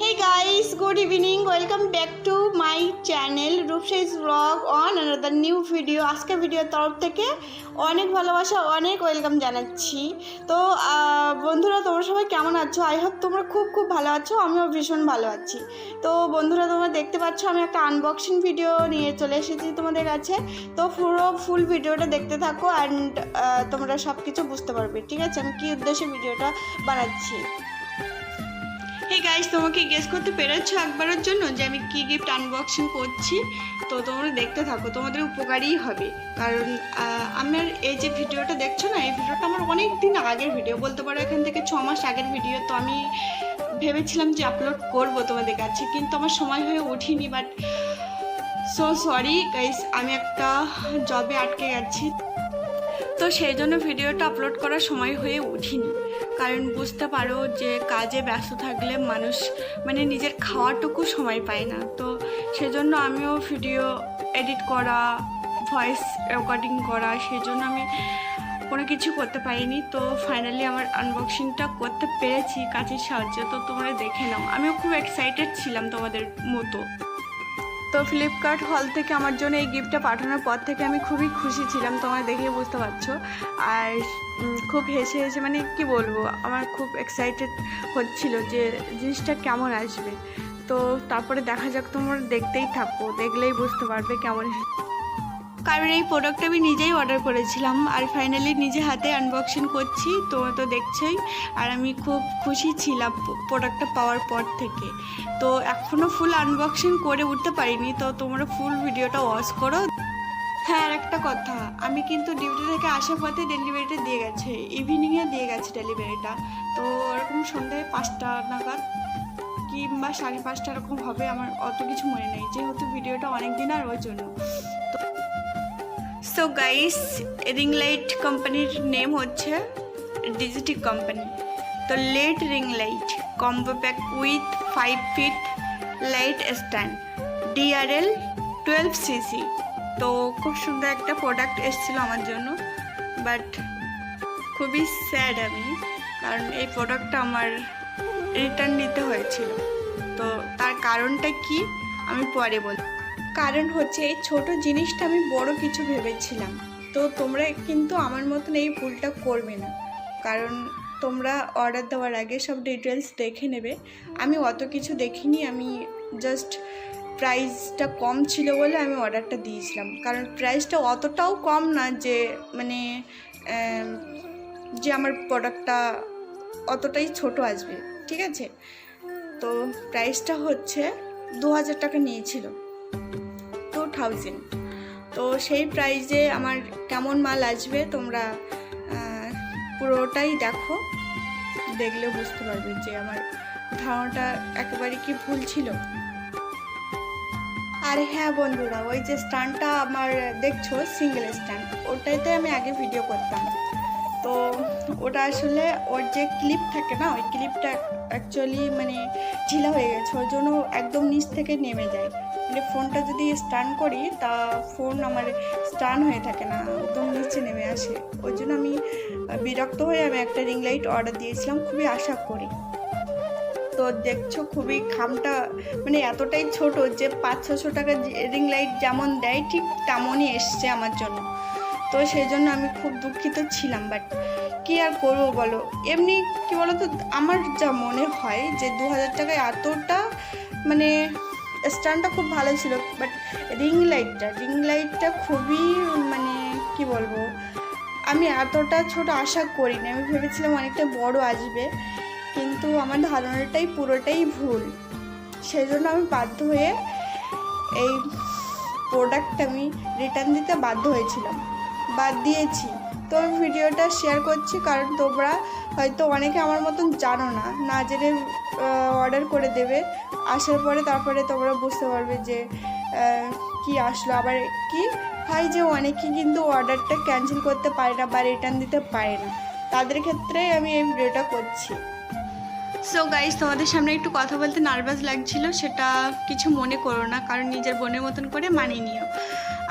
Hey guys good evening welcome back to my channel Rupsha's vlog on another new video আজকে ভিডিওর তরফ থেকে অনেক ভালোবাসা, অনেক ওয়েলকাম জানাচ্ছি। তো বন্ধুরা, তোমরা সবাই কেমন আছো? আই হোপ তোমরা খুব খুব ভালো আছো, আমিও ভীষণ ভালো আছি। তো, বন্ধুরা, তোমরা দেখতে পাচ্ছ, আমি একটা আনবক্সিং ভিডিও নিয়ে চলে এসেছি তোমাদের কাছে। তো, পুরো ফুল ভিডিওটা দেখতে থাকো অ্যান্ড তোমরা সব কিছু বুঝতে পারবে, ঠিক আছে? আমি কী উদ্দেশ্যে ভিডিওটা বানাচ্ছি? হে গাইস তোমাকে গেস করতে পেরেছ একবারের জন্য যে আমি কি গিফট আনবক্সিং করছি? তো তোমরা দেখতে থাকো, তোমাদের উপকারই হবে। কারণ আমার এই যে ভিডিওটা দেখছ না, এই ভিডিওটা আমার অনেক দিন আগের ভিডিও বলতে পারো এখান থেকে ছ মাস আগের ভিডিও তো আমি ভেবেছিলাম যে আপলোড করব তোমাদের কাছে, কিন্তু আমার সময় হয়ে ওঠিনি। বাট সো সরি গাইস আমি একটা জবে আটকে গেছি। তো সেই জন্য ভিডিওটা আপলোড করার সময় হয়ে উঠিনি কারণ বুঝতে পারো যে কাজে ব্যস্ত থাকলে মানুষ মানে নিজের খাওয়াটুকু সময় পায় না। তো সেজন্য আমিও ভিডিও এডিট করা ভয়েস রেকর্ডিং করা সেই জন্য আমি কোনো কিছু করতে পারিনি। তো ফাইনালি আমার আনবক্সিংটা করতে পেরেছি কাজের সাহায্যে। তো তোমরা দেখে নাও। আমিও খুব এক্সাইটেড ছিলাম তোমাদের মতো। তো ফ্লিপকার্ট হল থেকে আমার জন্য এই গিফটটা পাঠানোর পর থেকে আমি খুবই খুশি ছিলাম তোমার দেখে বুঝতে পারছ। আর খুব হেসে হেসে মানে কি বলব, আমার খুব এক্সাইটেড হচ্ছিল যে জিনিসটা কেমন আসবে। তো তারপরে দেখা যাক, তোমার দেখতেই থাকো, দেখলেই বুঝতে পারবে কেমন কারণ এই প্রোডাক্টটা আমি নিজেই অর্ডার করেছিলাম আর ফাইনালি নিজে হাতে আনবক্সিং করছি, তো তো দেখছোই। আর আমি খুব খুশি ছিলাম প্রোডাক্টটা পাওয়ার পর থেকে। তো এখনও ফুল আনবক্সিং করে উঠতে পারিনি, তো তোমরা ফুল ভিডিওটা ওয়াচ করো। হ্যাঁ আর একটা কথা, আমি কিন্তু ডিউটি থেকে আসার পথে ডেলিভারিটা দিয়ে গেছে ইভিনিংয়ে দিয়ে গেছে ডেলিভারিটা তো ওরকম সন্ধ্যায় পাঁচটা নাগাদ কিংবা সাড়ে পাঁচটা এরকম হবে, আমার অত কিছু মনে নেই। যেহেতু ভিডিওটা অনেক দিন আর ওই জন্য। সো গাইস রিং লাইট কোম্পানির নেম হচ্ছে ডিজিটি কোম্পানি তো LED ring light combo pack with five feet light stand DRL twelve CC তো খুব সুন্দর একটা প্রোডাক্ট এসেছিল আমার জন্য বাট খুবই স্যাড আমি, কারণ এই প্রোডাক্টটা আমার রিটার্ন নিতে হয়েছিল। তো তার কারণটা কি? আমি পরে বল কারণ হচ্ছে এই ছোট জিনিসটা আমি বড় কিছু ভেবেছিলাম। তো তোমরা কিন্তু আমার মতন এই ভুলটা করবে না। কারণ তোমরা অর্ডার দেওয়ার আগে সব ডিটেলস দেখে নেবে। আমি অত কিছু দেখিনি, আমি জাস্ট প্রাইসটা কম ছিল বলে আমি অর্ডারটা দিয়েছিলাম। কারণ প্রাইসটা অতটাও কম না যে মানে যে আমার প্রোডাক্টটা অতটাই ছোট আসবে, ঠিক আছে? তো প্রাইসটা হচ্ছে দু হাজার টাকা নিয়েছিল। থাউজেন্ড। তো সেই প্রাইজে আমার কেমন মাল আসবে তোমরা পুরোটাই দেখো। দেখলে বুঝতে পারবে যে আমার ধারণাটা একেবারে কি ভুল ছিল। আর হ্যাঁ বন্ধুরা, ওই যে স্ট্যান্ডটা আমার দেখছ সিঙ্গেল স্ট্যান্ড ওটাইতে আমি আগে ভিডিও করতাম। তো ওটা আসলে ওর যে ক্লিপ থাকে না, ওই ক্লিপটা অ্যাকচুয়ালি মানে ঢিলা হয়ে গেছে ওই জন্য একদম নিচ থেকে নেমে যায়। মানে ফোনটা যদি স্টান করি, তা ফোন আমার স্টান হয়ে থাকে না, একদম নিচে নেমে আসে। ওই জন্য আমি বিরক্ত হয়ে আমি একটা রিং লাইট অর্ডার দিয়েছিলাম, খুবই আশা করি। তো দেখছ খুবই খামটা মানে এতটাই ছোট যে পাঁচ ছশো টাকা রিং লাইট যেমন দেয়, ঠিক তেমনই এসছে আমার জন্য। তো সেই জন্য আমি খুব দুঃখিত ছিলাম বাট কি আর করব বলো? এমনি কি বলো তো আমার যা মনে হয় যে দু হাজার টাকায় এতটা মানে স্ট্যান্ডটা খুব ভালো ছিল বাট রিং লাইটটা রিং লাইটটা খুবই মানে কি বলব, আমি এতটা ছোট আশা করিনি, আমি ভেবেছিলাম অনেকটা বড় আসবে, কিন্তু আমার ধারণাটাই পুরোটাই ভুল। সেই জন্য আমি বাধ্য হয়ে এই প্রোডাক্ট আমি রিটার্ন দিতে বাধ্য হয়েছিলাম। বাদ দিয়েছি। তো আমি ভিডিওটা শেয়ার করছি, কারণ তোমরা হয়তো অনেকে আমার মতন জানো না না জেনে অর্ডার করে দেবে। আসার পরে তারপরে তোমরা বুঝতে পারবে যে কি আসলো। আবার কি হয় যে অনেকে কিন্তু অর্ডারটা ক্যান্সেল করতে পারে না বা রিটার্ন দিতে পারে না। তাদের ক্ষেত্রে আমি এই ভিডিওটা করছি। সো গাইজ তোমাদের সামনে একটু কথা বলতে নার্ভাস লাগছিল, সেটা কিছু মনে করো না, কারণ নিজের বোনের মতন করে মানিয়ে নিও।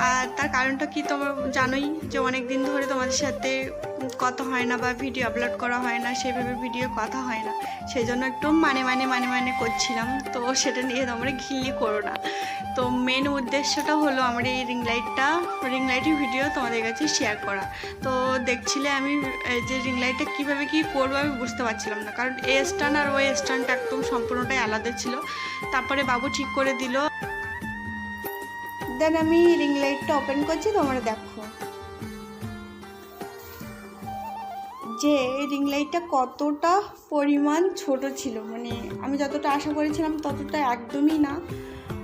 আর তার কারণটা কি তোমার জানোই যে অনেক দিন ধরে তোমাদের সাথে কথা হয় না বা ভিডিও আপলোড করা হয় না, সেভাবে ভিডিও কথা হয় না। সেই জন্য একটু মানে মানে মানে মানে করছিলাম। তো সেটা নিয়ে তোমরা ঘিলি করো না। তো মেন উদ্দেশ্যটা হলো আমার এই রিং লাইটটা রিং লাইটের ভিডিও তোমাদের কাছে শেয়ার করা। তো দেখছিলে আমি যে রিং লাইটটা কীভাবে কী করব আমি বুঝতে পারছিলাম না। কারণ এ স্ট্যান্ড আর ওই স্ট্যান্ডটা একদম সম্পূর্ণটাই আলাদা ছিল। তারপরে বাবু ঠিক করে দিল। দেন আমি রিং লাইটটা ওপেন করছি, তোমরা দেখো। যে রিং লাইটটা কতটা পরিমাণ ছোট ছিল। মানে আমি যতটা আশা করেছিলাম ততটা একদমই না।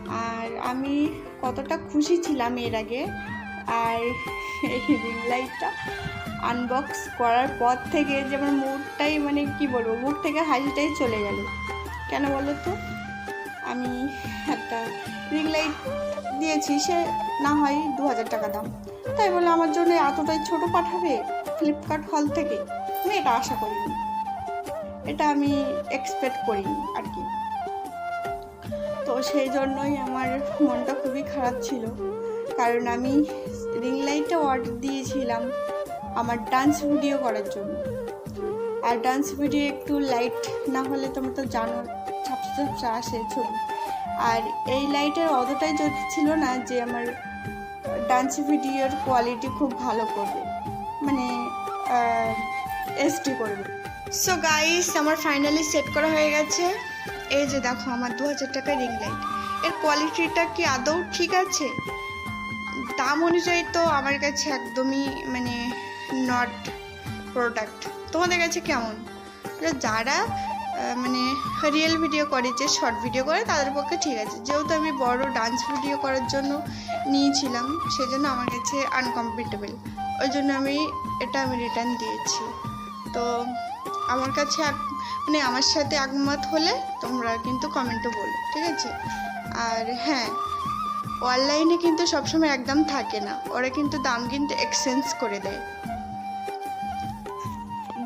আর আমি কতটা খুশি ছিলাম এর আগে। আর এই রিং লাইটটা আনবক্স করার পর থেকে যে আমার মুখটাই মানে কি বলব, মুড থেকে হাসিটাই চলে গেল। কেন বলো তো? আমি একটা রিং লাইট দিয়েছি, সে না হয় দু হাজার টাকা দাম। তাই বলে আমার জন্য এতটাই ছোট পাঠাবে ফ্লিপকার্ট হল থেকে। আমি এটা আশা করিনি। এটা আমি এক্সপেক্ট করিনি আর কি। তো সেই জন্যই আমার মনটা খুবই খারাপ ছিল। কারণ আমি রিং লাইটটা অর্ডার দিয়েছিলাম আমার ডান্স ভিডিও করার জন্য। আর ডান্স ভিডিও একটু লাইট না হলে তোমরা তো জানো ঝাপসা ঝাপসা আসে, ছবি। আর এই লাইটের অতটাই যদি ছিল না যে আমার ডান্স ভিডিওর কোয়ালিটি খুব ভালো করবে। মানে এসডি করবে। সো গাইস আমার ফাইনালি সেট করা হয়ে গেছে। এই যে দেখো, আমার দু হাজার টাকা রিং লাইটের কোয়ালিটিটা কি আদৌ ঠিক আছে? দাম অনুযায়ী তো আমার কাছে একদমই মানে নট প্রোডাক্ট তোমাদের কাছে কেমন? যারা মানে রিয়েল ভিডিও করে, যে শর্ট ভিডিও করে, তাদের পক্ষে ঠিক আছে। যেহেতু আমি বড় ডান্স ভিডিও করার জন্য নিয়েছিলাম, সেজন্য আমার কাছে আনকমফর্টেবল ওই জন্য আমি, এটা আমি রিটার্ন দিয়েছি। তো আমার কাছে মানে আমার সাথে একমত হলে তোমরা কিন্তু কমেন্টে বলো, ঠিক আছে? আর হ্যাঁ অনলাইনে কিন্তু সবসময় একদম থাকে না। ওরা কিন্তু দাম কিন্তু এক্সচেঞ্জ করে দেয়।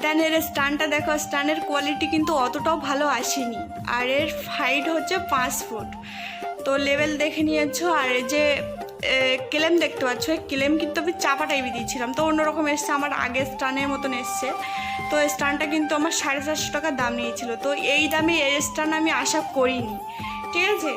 দেন এর স্টানটা দেখো, স্টানের কোয়ালিটি কিন্তু অতটাও ভালো আসেনি। আর এর হাইট হচ্ছে পাঁচ ফুট তো লেভেল দেখে নিয়েছো, আর যে ক্লেম দেখতে পাচ্ছ ক্লেম কিন্তু আমি চাপা টাইপে দিয়েছিলাম। তো অন্যরকম এসছে, আমার আগে স্টানের মতন এসছে। তো স্টানটা কিন্তু আমার সাড়ে চারশো টাকা দাম নিয়েছিল। তো এই দামে এর স্টান আমি আশা করিনি। ঠিক আছে?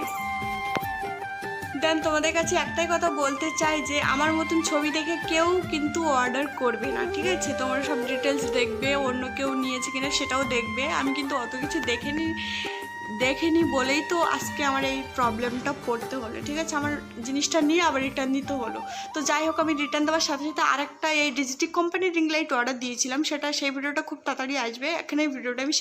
দেন তোমাদের কাছে একটাই কথা বলতে চাই যে, আমার মতন ছবি দেখে কেউ কিন্তু অর্ডার করবে না, ঠিক আছে? তোমরা সব ডিটেলস দেখবে, অন্য কেউ নিয়েছে কিনা সেটাও দেখবে। আমি কিন্তু অত কিছু দেখেনি দেখেনি বলেই তো আজকে আমার এই প্রবলেমটা পড়তে হলো। ঠিক আছে? আমার জিনিসটা নিয়ে আবার রিটার্ন দিতে হলো। তো যাই হোক, আমি রিটার্ন দেওয়ার সাথে সাথে আরেকটা এই ডিজিটিক কোম্পানির রিং লাইট অর্ডার দিয়েছিলাম। সেটা সেই ভিডিওটা খুব তাড়াতাড়ি আসবে। এখানে ভিডিওটা আমি